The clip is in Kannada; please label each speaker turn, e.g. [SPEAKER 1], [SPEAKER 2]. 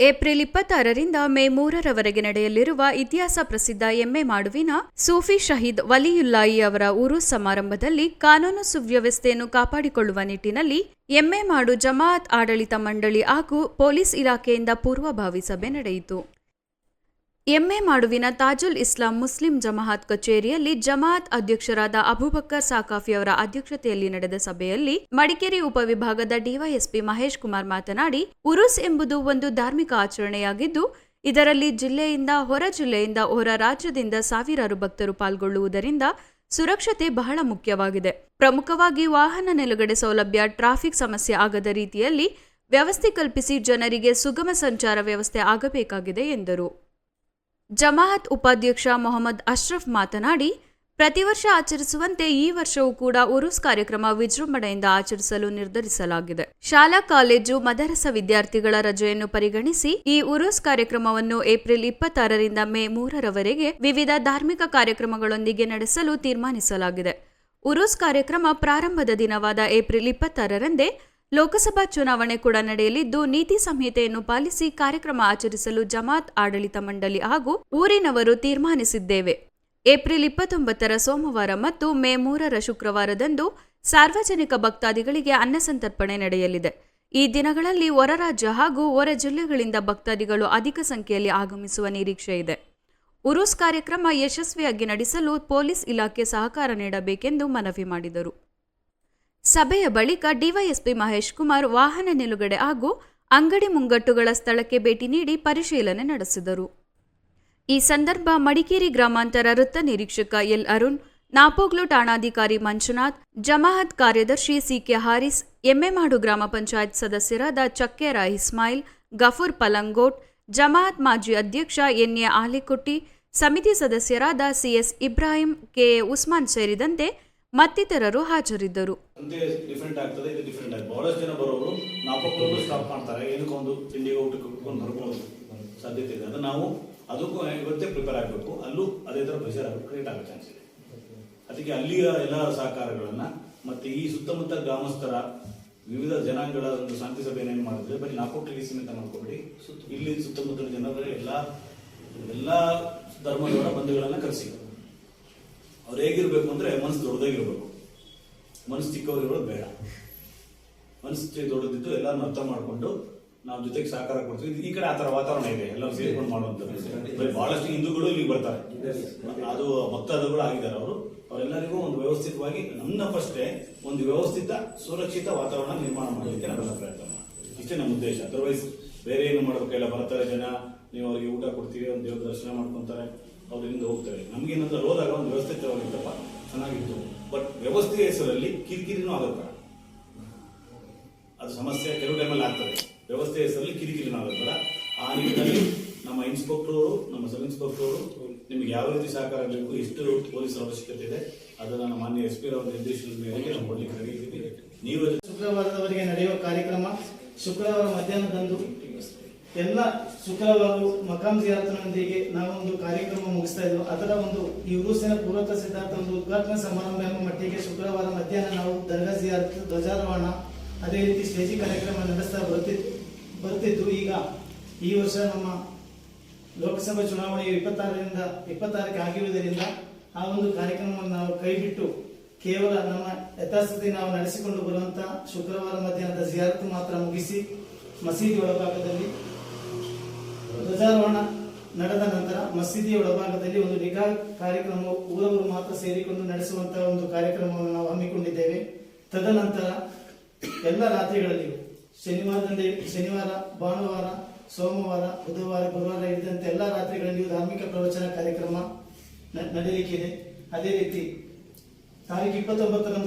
[SPEAKER 1] ಏಪ್ರಿಲ್ ಇಪ್ಪತ್ತಾರರಿಂದ ಮೇ ಮೂರರವರೆಗೆ ನಡೆಯಲಿರುವ ಇತಿಹಾಸ ಪ್ರಸಿದ್ಧ ಎಮ್ಮೆ ಮಾಡುವಿನ ಸೂಫಿ ಶಹೀದ್ ವಲಿಯುಲ್ಲಾಯಿ ಅವರ ಊರು ಸಮಾರಂಭದಲ್ಲಿ ಕಾನೂನು ಸುವ್ಯವಸ್ಥೆಯನ್ನು ಕಾಪಾಡಿಕೊಳ್ಳುವ ನಿಟ್ಟಿನಲ್ಲಿ ಎಮ್ಮೆ ಮಾಡು ಜಮಾಅತ್ ಆಡಳಿತ ಮಂಡಳಿ ಹಾಗೂ ಪೊಲೀಸ್ ಇಲಾಖೆಯಿಂದ ಪೂರ್ವಭಾವಿ ಸಭೆ ನಡೆಯಿತು. ಎಮ್ಮೆ ಮಾಡುವಿನ ತಾಜುಲ್ ಇಸ್ಲಾಂ ಮುಸ್ಲಿಂ ಜಮಾಅತ್ ಕಚೇರಿಯಲ್ಲಿ ಜಮಾಅತ್ ಅಧ್ಯಕ್ಷರಾದ ಅಬುಬಕ್ಕರ್ ಸಾಕಾಫಿ ಅವರ ಅಧ್ಯಕ್ಷತೆಯಲ್ಲಿ ನಡೆದ ಸಭೆಯಲ್ಲಿ ಮಡಿಕೇರಿ ಉಪವಿಭಾಗದ ಡಿವೈಎಸ್ಪಿ ಮಹೇಶ್ ಕುಮಾರ್ ಮಾತನಾಡಿ, ಉರುಸ್ ಎಂಬುದು ಒಂದು ಧಾರ್ಮಿಕ ಆಚರಣೆಯಾಗಿದ್ದು, ಇದರಲ್ಲಿ ಜಿಲ್ಲೆಯಿಂದ ಹೊರ ಜಿಲ್ಲೆಯಿಂದ ಹೊರ ರಾಜ್ಯದಿಂದ ಸಾವಿರಾರು ಭಕ್ತರು ಪಾಲ್ಗೊಳ್ಳುವುದರಿಂದ ಸುರಕ್ಷತೆ ಬಹಳ ಮುಖ್ಯವಾಗಿದೆ. ಪ್ರಮುಖವಾಗಿ ವಾಹನ ನಿಲುಗಡೆ ಸೌಲಭ್ಯ, ಟ್ರಾಫಿಕ್ ಸಮಸ್ಯೆ ಆಗದ ರೀತಿಯಲ್ಲಿ ವ್ಯವಸ್ಥೆ ಕಲ್ಪಿಸಿ ಜನರಿಗೆ ಸುಗಮ ಸಂಚಾರ ವ್ಯವಸ್ಥೆ ಆಗಬೇಕಾಗಿದೆ ಎಂದರು. ಜಮಾಅತ್ ಉಪಾಧ್ಯಕ್ಷ ಮೊಹಮ್ಮದ್ ಅಶ್ರಫ್ ಮಾತನಾಡಿ, ಪ್ರತಿ ವರ್ಷ ಆಚರಿಸುವಂತೆ ಈ ವರ್ಷವೂ ಕೂಡ ಉರುಸ್ ಕಾರ್ಯಕ್ರಮ ವಿಜೃಂಭಣೆಯಿಂದ ಆಚರಿಸಲು ನಿರ್ಧರಿಸಲಾಗಿದೆ. ಶಾಲಾ, ಕಾಲೇಜು, ಮದರಸ ವಿದ್ಯಾರ್ಥಿಗಳ ರಜೆಯನ್ನು ಪರಿಗಣಿಸಿ ಈ ಉರುಸ್ ಕಾರ್ಯಕ್ರಮವನ್ನು ಏಪ್ರಿಲ್ ಇಪ್ಪತ್ತಾರರಿಂದ ಮೇ ಮೂರರವರೆಗೆ ವಿವಿಧ ಧಾರ್ಮಿಕ ಕಾರ್ಯಕ್ರಮಗಳೊಂದಿಗೆ ನಡೆಸಲು ತೀರ್ಮಾನಿಸಲಾಗಿದೆ. ಉರುಸ್ ಕಾರ್ಯಕ್ರಮ ಪ್ರಾರಂಭದ ದಿನವಾದ ಏಪ್ರಿಲ್ ಇಪ್ಪತ್ತಾರರಂದೇ ಲೋಕಸಭಾ ಚುನಾವಣೆ ಕೂಡ ನಡೆಯಲಿದ್ದು, ನೀತಿ ಸಂಹಿತೆಯನ್ನು ಪಾಲಿಸಿ ಕಾರ್ಯಕ್ರಮ ಆಚರಿಸಲು ಜಮಾತ್ ಆಡಳಿತ ಮಂಡಳಿ ಹಾಗೂ ಊರಿನವರು ತೀರ್ಮಾನಿಸಿದ್ದೇವೆ. ಏಪ್ರಿಲ್ ಇಪ್ಪತ್ತೊಂಬತ್ತರ ಸೋಮವಾರ ಮತ್ತು ಮೇ ಮೂರರ ಶುಕ್ರವಾರದಂದು ಸಾರ್ವಜನಿಕ ಭಕ್ತಾದಿಗಳಿಗೆ ಅನ್ನಸಂತರ್ಪಣೆ ನಡೆಯಲಿದೆ. ಈ ದಿನಗಳಲ್ಲಿ ಹೊರ ರಾಜ್ಯ ಹಾಗೂ ಹೊರ ಜಿಲ್ಲೆಗಳಿಂದ ಭಕ್ತಾದಿಗಳು ಅಧಿಕ ಸಂಖ್ಯೆಯಲ್ಲಿ ಆಗಮಿಸುವ ನಿರೀಕ್ಷೆ ಇದೆ. ಉರುಸ್ ಕಾರ್ಯಕ್ರಮ ಯಶಸ್ವಿಯಾಗಿ ನಡೆಸಲು ಪೊಲೀಸ್ ಇಲಾಖೆ ಸಹಕಾರ ನೀಡಬೇಕೆಂದು ಮನವಿ ಮಾಡಿದರು. ಸಭೆಯ ಬಳಿಕ ಡಿವೈಎಸ್ಪಿ ಮಹೇಶ್ ಕುಮಾರ್ ವಾಹನ ನಿಲುಗಡೆ ಹಾಗೂ ಅಂಗಡಿ ಮುಂಗಟ್ಟುಗಳ ಸ್ಥಳಕ್ಕೆ ಭೇಟಿ ನೀಡಿ ಪರಿಶೀಲನೆ ನಡೆಸಿದರು. ಈ ಸಂದರ್ಭ ಮಡಿಕೇರಿ ಗ್ರಾಮಾಂತರ ವೃತ್ತ ನಿರೀಕ್ಷಕ ಎಲ್ ಅರುಣ್, ನಾಪೋಗ್ಲು ಠಾಣಾಧಿಕಾರಿ ಮಂಜುನಾಥ್ ಜಮಾಹತ್ ಕಾರ್ಯದರ್ಶಿ ಸಿಕೆ ಹಾರಿಸ್, ಎಮ್ಮೆಮಾಡು ಗ್ರಾಮ ಪಂಚಾಯತ್ ಸದಸ್ಯರಾದ ಚಕ್ಕೆರ ಇಸ್ಮಾಯಿಲ್, ಗಫೂರ್ ಪಲಂಗೋಟ್ ಜಮಾಹತ್ ಮಾಜಿ ಅಧ್ಯಕ್ಷ ಎನ್ಎ ಆಲಿಕುಟ್ಟಿ, ಸಮಿತಿ ಸದಸ್ಯರಾದ ಸಿಎಸ್ ಇಬ್ರಾಹಿಂ ಕೆಎ ಉಸ್ಮಾನ್ ಸೇರಿದಂತೆ ಮತ್ತಿತರರು ಹಾಜರಿದ್ದರು.
[SPEAKER 2] ಸಾಧ್ಯತೆ ಇದೆ. ನಾವು ಅದಕ್ಕೂ ಇವತ್ತೇ ಪ್ರಿಪೇರ್ ಆಗಬೇಕು. ಅಲ್ಲೂ ಅದೇ ಥರ ಪ್ರೆಷರ್ ಕ್ರಿಯೇಟ್ ಅದಕ್ಕೆ ಅಲ್ಲಿಯ ಎಲ್ಲ ಸಹಕಾರಗಳನ್ನ ಮತ್ತೆ ಈ ಸುತ್ತಮುತ್ತ ಗ್ರಾಮಸ್ಥರ ವಿವಿಧ ಜನಾಂಗಗಳ ಒಂದು ಶಾಂತಿ ಸಭೆಯನ್ನು ಏನು ಮಾಡಿದ್ರೆ, ಬರೀ ನಾಲ್ಕು ಸೀಮಿತ ಮಾಡ್ಕೊಬೇಡಿ. ಇಲ್ಲಿ ಸುತ್ತಮುತ್ತಲ ಜನರ ಎಲ್ಲ ಎಲ್ಲ ಧರ್ಮದವರ ಬಂಧುಗಳನ್ನ ಕರೆಸಿ. ಅವ್ರು ಹೇಗಿರ್ಬೇಕು ಅಂದ್ರೆ ಮನಸ್ಸು ದೊಡ್ಡದಾಗಿರ್ಬೇಕು. ಮನಸ್ಸು ಚಿಕ್ಕವರಿರೋದು ಬೇಡ. ಮನಸ್ಸು ದೊಡ್ಡದಿದ್ದು ಎಲ್ಲಾನು ಅರ್ಥ ಮಾಡ್ಕೊಂಡು ನಾವು ಜೊತೆಗೆ ಸಹಕಾರ ಕೊಡ್ತೀವಿ. ಈ ಕಡೆ ಆ ಆತರ ವಾತಾವರಣ ಇದೆ. ಎಲ್ಲರೂ ಸೇರ್ಕೊಂಡು ಮಾಡುವಂಥದ್ದು. ಬಹಳಷ್ಟು ಹಿಂದೂಗಳು ಇಲ್ಲಿಗೆ ಬರ್ತಾರೆ. ಅದು ಭಕ್ತಾದಿಗಳು ಆಗಿದ್ದಾರೆ ಅವರು. ಅವರೆಲ್ಲರಿಗೂ ಒಂದು ವ್ಯವಸ್ಥಿತವಾಗಿ ನನ್ನ ಫಸ್ಟೇ ಒಂದು ವ್ಯವಸ್ಥಿತ, ಸುರಕ್ಷಿತ ವಾತಾವರಣ ನಿರ್ಮಾಣ ಮಾಡಲಿಕ್ಕೆ ನಾವೆಲ್ಲ ಪ್ರಯತ್ನ ಮಾಡ್ತೀವಿ. ಇಷ್ಟೇ ನಮ್ಮ ಉದ್ದೇಶ. ಅದರ್ವೈಸ್ ಬೇರೆ ಏನು ಮಾಡಬೇಕಿಲ್ಲ ಬರ್ತಾರೆ ಜನ. ನೀವು ಅವರಿಗೆ ಊಟ ಕೊಡ್ತೀವಿ, ಒಂದು ದೇವ್ರ ದರ್ಶನ ಮಾಡ್ಕೊಂತಾರೆ. ಅವ್ರು ಇಲ್ಲಿಂದ ಹೋಗ್ತಾರೆ ನಮಗೇನಂದ್ರೆ ಹೋದಾಗ ಒಂದು ವ್ಯವಸ್ಥೆ ವ್ಯವಸ್ಥಿತವಾಗಿತ್ತಪ್ಪ ಚೆನ್ನಾಗಿತ್ತು. ಬಟ್ ವ್ಯವಸ್ಥೆಯ ಹೆಸರಲ್ಲಿ ಕಿರಿಕಿರಿನೂ ಆಗುತ್ತೆ? ಅದು ಸಮಸ್ಯೆ ಕೆಲವು ಟೈಮಲ್ಲಿ ಆಗ್ತದೆ. ವ್ಯವಸ್ಥೆಯ ಹೆಸರಲ್ಲಿ ಕಿರಿಕಿರಿನೂ ಆಗುತ್ತಲ್ಲ? ಆ ನಿಟ್ಟಿನಲ್ಲಿ ನಮ್ಮ ಇನ್ಸ್ಪೆಕ್ಟರ್ ನಮ್ಮ ಸಬ್ ಇನ್ಸ್ಪೆಕ್ಟರ್ ನಿಮ್ಗೆ ಯಾವ ರೀತಿ ಸಹಕಾರ ಬೇಕು, ಎಷ್ಟು ಪೊಲೀಸರ ಅವಶ್ಯಕತೆ ಇದೆ, ಅದನ್ನು ನಮ್ಮ ಮಾನ್ಯ ಎಸ್ ಪಿ ಅವರ ನಿರ್ದೇಶನದ ಮೇರೆಗೆ ನಾವು ಕೊಡ್ಲಿಕ್ಕೆ ರೆಡಿ ನೀವು
[SPEAKER 3] ಶುಕ್ರವಾರದವರೆಗೆ ನಡೆಯುವ ಕಾರ್ಯಕ್ರಮ ಶುಕ್ರವಾರ ಮಧ್ಯಾಹ್ನದಂದು ಎಲ್ಲ ಶುಕ್ರವಾರ ಮಕಾಂ ನಾವು ನಾವೊಂದು ಕಾರ್ಯಕ್ರಮ ಮುಗಿಸ್ತಾ ಇದ್ವು. ಅದರ ಒಂದು ಈ ಉರುಸಿನ ಪೂರ್ವಕ ಸಿದ್ಧಾರ್ಥ ಒಂದು ಉದ್ಘಾಟನಾ ಸಮಾರಂಭ ಎಂಬ ಮಟ್ಟಿಗೆ ಶುಕ್ರವಾರ ಮಧ್ಯಾಹ್ನ ನಾವು ದರ್ಗಾ ಜಿಯಾರ್ತ್ ಧ್ವಜಾರೋಹಣ, ಅದೇ ರೀತಿ ಸ್ಟೇಜಿ ಕಾರ್ಯಕ್ರಮ ನಡೆಸ್ತಾ ಬರುತ್ತಿದ್ದು ಬರುತ್ತಿದ್ದು ಈಗ ಈ ವರ್ಷ ನಮ್ಮ ಲೋಕಸಭಾ ಚುನಾವಣೆಯು ಇಪ್ಪತ್ತಾರರಿಂದ, ಇಪ್ಪತ್ತಾರಕ್ಕೆ ಆಗಿರುವುದರಿಂದ ಆ ಒಂದು ಕಾರ್ಯಕ್ರಮವನ್ನು ನಾವು ಕೈಬಿಟ್ಟು ಕೇವಲ ನಮ್ಮ ಯಥಾಸ್ಥಿತಿ ನಾವು ನಡೆಸಿಕೊಂಡು ಬರುವಂತಹ ಶುಕ್ರವಾರ ಮಧ್ಯಾಹ್ನದ ಜಿಯಾರತ್ ಮಾತ್ರ ಮುಗಿಸಿ ಮಸೀದಿ ಒಳಭಾಗದಲ್ಲಿ ಧ್ವಜಾರೋಹಣ ನಡೆದ ನಂತರ ಮಸೀದಿಯ ಒಳಭಾಗದಲ್ಲಿ ಒಂದು ನಿಗಾ ಕಾರ್ಯಕ್ರಮ ಊರವರು ಮಾತ್ರ ಸೇರಿಕೊಂಡು ನಡೆಸುವಂತಹ ಒಂದು ಕಾರ್ಯಕ್ರಮವನ್ನು ನಾವು ಹಮ್ಮಿಕೊಂಡಿದ್ದೇವೆ. ತದನಂತರ ಎಲ್ಲ ರಾತ್ರಿಗಳಲ್ಲಿಯೂ ಶನಿವಾರದಲ್ಲಿ ಶನಿವಾರ, ಭಾನುವಾರ, ಸೋಮವಾರ, ಬುಧವಾರ, ಗುರುವಾರ ಇದ್ದಂತೆ ಎಲ್ಲ ರಾತ್ರಿಗಳಲ್ಲಿಯೂ ಧಾರ್ಮಿಕ ಪ್ರವಚನ ಕಾರ್ಯಕ್ರಮ ನಡೆಯಲಿಕ್ಕಿದೆ ಅದೇ ರೀತಿ ತಾರೀಕು ಇಪ್ಪತ್ತೊಂಬತ್ತರಂದು